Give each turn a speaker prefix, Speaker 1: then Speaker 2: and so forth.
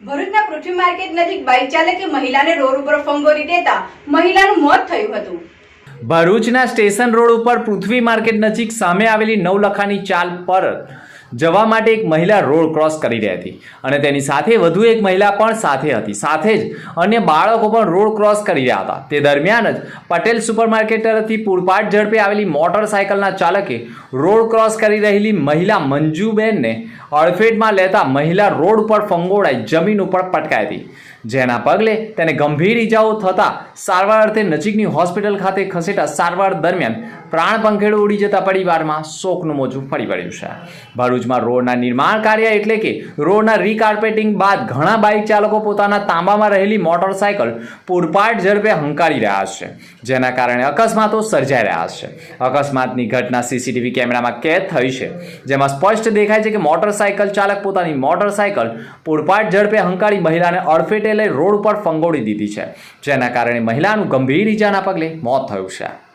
Speaker 1: ભરૂચના પૃથ્વી માર્કેટ નજીક બાઇક ચાલકે મહિલાને રોડ ઉપર ફંગોરી દેતા મહિલાનું મોત થયું હતું.
Speaker 2: ભરૂચના સ્ટેશન રોડ ઉપર પૃથ્વી માર્કેટ નજીક સામે આવેલી નવલખાની ચાલ પર જવા માટે એક મહિલા રોડ ક્રોસ કરી રહી હતી અને તેની સાથે વધુ એક મહિલા પણ સાથે હતી. સાથે જ અન્ય બાળકો પણ રોડ ક્રોસ કરી રહ્યા હતા. તે દરમિયાન જ પટેલ સુપરમાર્કેટ તરફથી પૂરપાટ ઝડપે આવેલી મોટરસાયકલના ચાલકે રોડ ક્રોસ કરી રહેલી મહિલા મંજુબેનને અડફેટમાં લેતા મહિલા રોડ ઉપર ફંગોળાઈ જમીન ઉપર પટકાઈ હતી. જેના પગલે તેને ગંભીર ઈજાઓ થતા સારવાર અર્થે નજીકની હોસ્પિટલ ખાતે ખસેટા સારવાર દરમિયાન પ્રાણ પંખેડો ઉડી જતા પરિવારમાં શોકનું મોજું ફરી વળ્યું છે. ભરૂચમાં રોડના નિર્માણ કાર્ય એટલે કે રોડના રીકાર્પેટિંગ બાદ ઘણા બાઇક ચાલકો પોતાના તાંબામાં રહેલી મોટરસાયકલ પૂરપાટ ઝડપે હંકારી રહ્યા છે. જેના કારણે અકસ્માતો સર્જાઈ રહ્યા છે. અકસ્માતની ઘટના સીસીટીવી કેમેરામાં કેદ થઈ છે. જેમાં સ્પષ્ટ દેખાય છે કે મોટરસાયકલ ચાલક પોતાની મોટરસાયકલ પૂરપાટ ઝડપે હંકારી મહિલાને અડફેટે લઈ રોડ ઉપર ફંગોળી દીધી છે. જેના કારણે મહિલાનું ગંભીર ઈજાના પગલે મોત થયું છે.